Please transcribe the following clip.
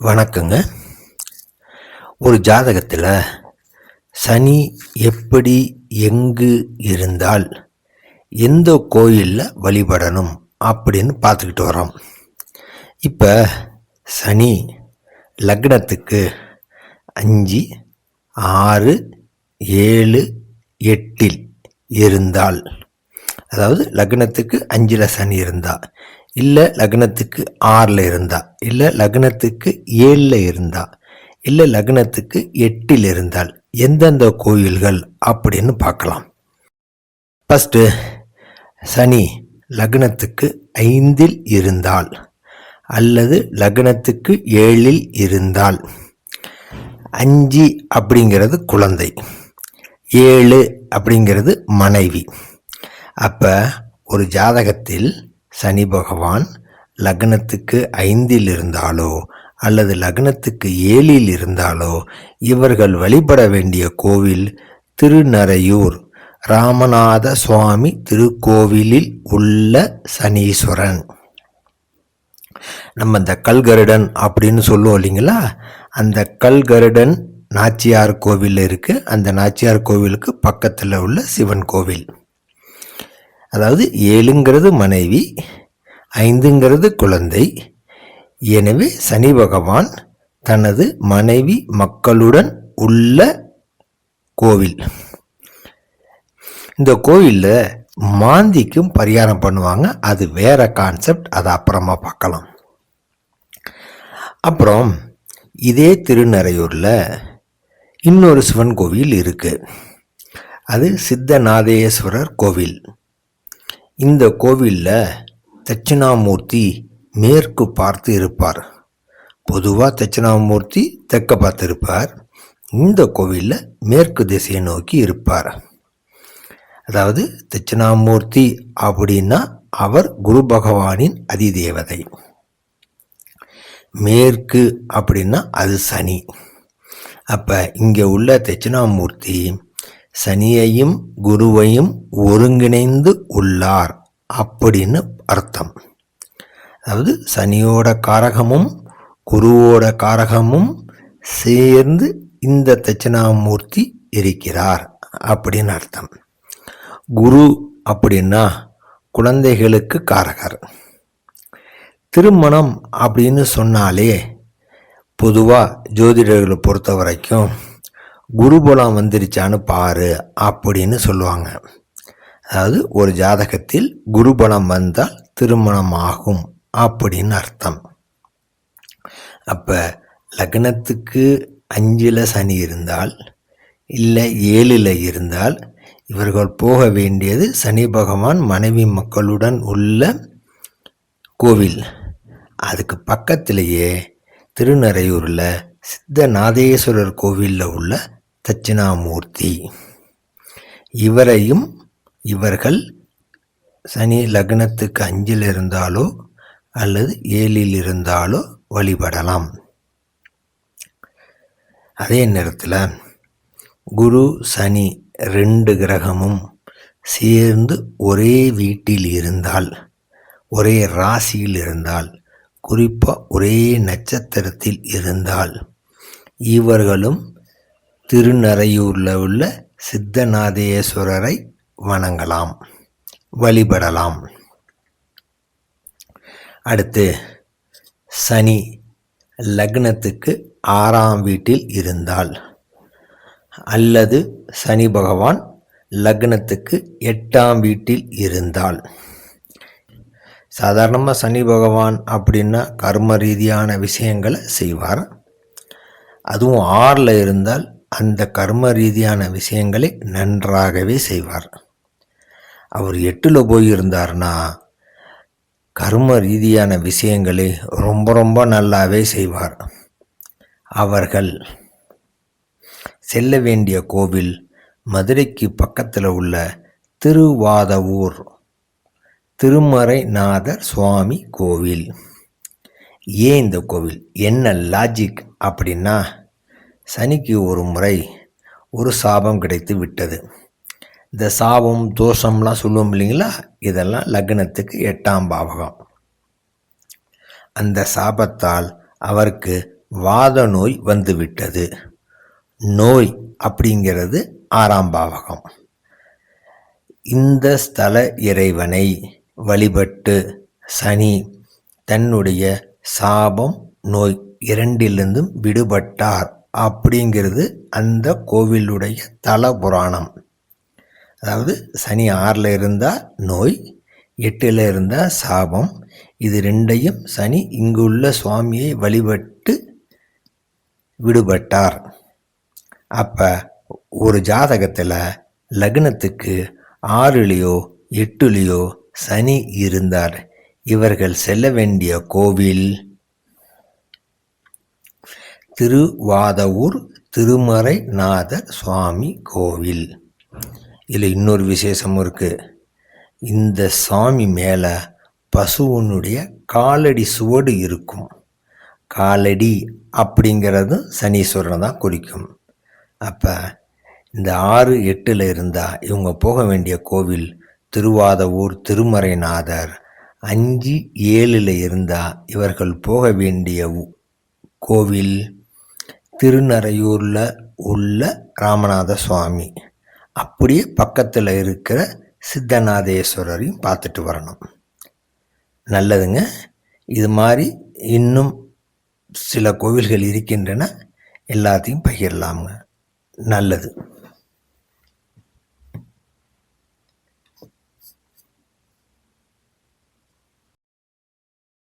வணக்கங்க. ஒரு ஜாதகத்தில் சனி எப்படி எங்கு இருந்தால் எந்த கோயிலில் வழிபடணும் அப்படின்னு பார்த்துக்கிட்டு வரோம் இப்போ சனி லக்னத்துக்கு அஞ்சு ஆறு ஏழு எட்டில் இருந்தால் அதாவது லக்னத்துக்கு அஞ்சில் சனி இருந்தா இல்லை லக்னத்துக்கு ஆறில் இருந்தா இல்லை லக்னத்துக்கு ஏழில் இருந்தா இல்லை லக்னத்துக்கு எட்டில் இருந்தால் எந்தெந்த கோயில்கள் அப்படின்னு பார்க்கலாம். ஃபஸ்ட்டு சனி லக்னத்துக்கு ஐந்தில் இருந்தால் அல்லது லக்னத்துக்கு ஏழில் இருந்தால். அஞ்சு அப்படிங்கிறது குழந்தை ஏழு அப்படிங்கிறது மனைவி. அப்போ ஒரு ஜாதகத்தில் சனி பகவான் லக்னத்துக்கு ஐந்தில் இருந்தாலோ அல்லது லக்னத்துக்கு ஏழில் இருந்தாலோ இவர்கள் வழிபட வேண்டிய கோவில் திருநரையூர் ராமநாத சுவாமி திருக்கோவிலில் உள்ள சனீஸ்வரன். நம்ம இந்த கல்கருடன் அப்படின்னு சொல்லுவோம் இல்லைங்களா? அந்த கல்கருடன் நாச்சியார் கோவில் இருக்குது அந்த நாச்சியார் கோவிலுக்கு பக்கத்தில் உள்ள சிவன் கோவில். அதாவது ஏழுங்கிறது மனைவி ஐந்துங்கிறது குழந்தை. எனவே சனி பகவான் தனது மனைவி மக்களுடன் உள்ள கோவில். இந்த கோவிலில் மாந்திக்கும் பரிகாரம் பண்ணுவாங்க. அது வேற கான்செப்ட் அதை அப்புறமா பார்க்கலாம். அப்புறம் இதே திருநறையூரில் இன்னொரு சிவன் கோவில் இருக்குது அது சித்தநாதேஸ்வரர் கோவில். இந்த கோவிலில் தட்சிணாமூர்த்தி மேற்கு பார்த்து இருப்பார் பொதுவாக தட்சிணாமூர்த்தி தெற்க பார்த்து இருப்பார் இந்த கோவிலில் மேற்கு திசையை நோக்கி இருப்பார். அதாவது தட்சிணாமூர்த்தி அப்படின்னா அவர் குரு பகவானின் அதிதேவதை. மேற்கு அப்படின்னா அது சனி. அப்போ இங்கே உள்ள தட்சிணாமூர்த்தி சனியையும் குருவையும் ஒருங்கிணைந்து உள்ளார் அப்படின்னு அர்த்தம். அதாவது சனியோட காரகமும் குருவோட காரகமும் சேர்ந்து இந்த தட்சிணாமூர்த்தி இருக்கிறார் அப்படின்னு அர்த்தம். குரு அப்படின்னா குழந்தைகளுக்கு காரகர். திருமணம் அப்படின்னு சொன்னாலே பொதுவாக ஜோதிடர்களை பொறுத்த வரைக்கும் குருபலம் வந்துருச்சான்னு பாரு அப்படின்னு சொல்லுவாங்க. அதாவது ஒரு ஜாதகத்தில் குருபலம் வந்தால் திருமணம் ஆகும் அப்படின்னு அர்த்தம். அப்போ லக்னத்துக்கு அஞ்சில் சனி இருந்தால் இல்லை ஏழில் இருந்தால் இவர்கள் போக வேண்டியது சனி பகவான் மனைவி மக்களுடன் உள்ள கோவில். அதுக்கு பக்கத்திலேயே திருநறையூரில் சித்தநாதேஸ்வரர் கோவிலில் உள்ள தட்சிணாமூர்த்தி. இவரையும் இவர்கள் சனி லக்னத்துக்கு அஞ்சில் இருந்தாலோ அல்லது ஏழில் இருந்தாலோ வழிபடலாம். அதே நேரத்தில் குரு சனி ரெண்டு கிரகமும் சேர்ந்து ஒரே வீட்டில் இருந்தால் ஒரே ராசியில் இருந்தால் குறிப்பாக ஒரே நட்சத்திரத்தில் இருந்தால் இவர்களும் திருநறையூரில் உள்ள சித்தநாதேஸ்வரரை வணங்கலாம். வழிபடலாம். அடுத்து சனி லக்னத்துக்கு ஆறாம் வீட்டில் இருந்தால் அல்லது சனி பகவான் லக்னத்துக்கு எட்டாம் வீட்டில் இருந்தால் சாதாரணமாக சனி பகவான் அப்படின்னா கர்ம ரீதியான விஷயங்களை செய்வார். அதுவும் ஆறில் இருந்தால் அந்த கர்ம ரீதியான விஷயங்களை நன்றாகவே செய்வார். அவர் எட்டில் போயிருந்தார்னா கர்ம ரீதியான விஷயங்களை ரொம்ப ரொம்ப நல்லாவே செய்வார். அவர்கள் செல்ல வேண்டிய கோவில் மதுரைக்கு பக்கத்தில் உள்ள திருவாதவூர் திருமறைநாதர் சுவாமி கோவில். ஏன் இந்த கோவில்? என்ன லாஜிக் அப்படின்னா சனிக்கு ஒரு முறை ஒரு சாபம் கிடைத்து விட்டது. இந்த சாபம் தோஷம்லாம் சொல்லுவோம் இல்லைங்களா? இதெல்லாம் லக்னத்துக்கு எட்டாம் பாவகம். அந்த சாபத்தால் அவருக்கு வாத நோய் வந்துவிட்டது நோய் அப்படிங்கிறது ஆறாம் பாவகம். இந்த ஸ்தல இறைவனை வழிபட்டு சனி தன்னுடைய சாபம் நோய் இரண்டிலிருந்தும் விடுபட்டார். அப்படிங்கிறது அந்த கோவிலுடைய தல புராணம் அதாவது சனி ஆறில் இருந்தால் நோய் எட்டில் இருந்தால் சாபம். இது ரெண்டையும் சனி இங்குள்ள சுவாமியை வழிபட்டு விடுபட்டார். அப்போ ஒரு ஜாதகத்தில் லக்னத்துக்கு ஆறுலேயோ எட்டுலேயோ சனி இருந்தார். இவர்கள் செல்ல வேண்டிய கோவில் திருவாதவூர் திருமறைநாதர் சுவாமி கோவில். இதில் இன்னொரு விசேஷமும் இருக்குது இந்த சாமி மேலே பசுவனுடைய காலடி சுவடு இருக்கும். காலடி அப்படிங்கிறதும் சனீஸ்வரனை தான் குறிக்கும். அப்போ இந்த ஆறு எட்டில் இருந்தால் இவங்க போக வேண்டிய கோவில் திருவாதவூர் திருமறைநாதர் அஞ்சு ஏழில் இருந்தால் இவர்கள் போக வேண்டிய கோவில் திருநறையூரில் உள்ள ராமநாத சுவாமி. அப்படியே பக்கத்தில் இருக்கிற சித்தநாதேஸ்வரரையும் பார்த்துட்டு வரணும். நல்லதுங்க. இது மாதிரி இன்னும் சில கோவில்கள் இருக்கின்றன. எல்லாத்தையும் பகிரலாமுங்க. நல்லது.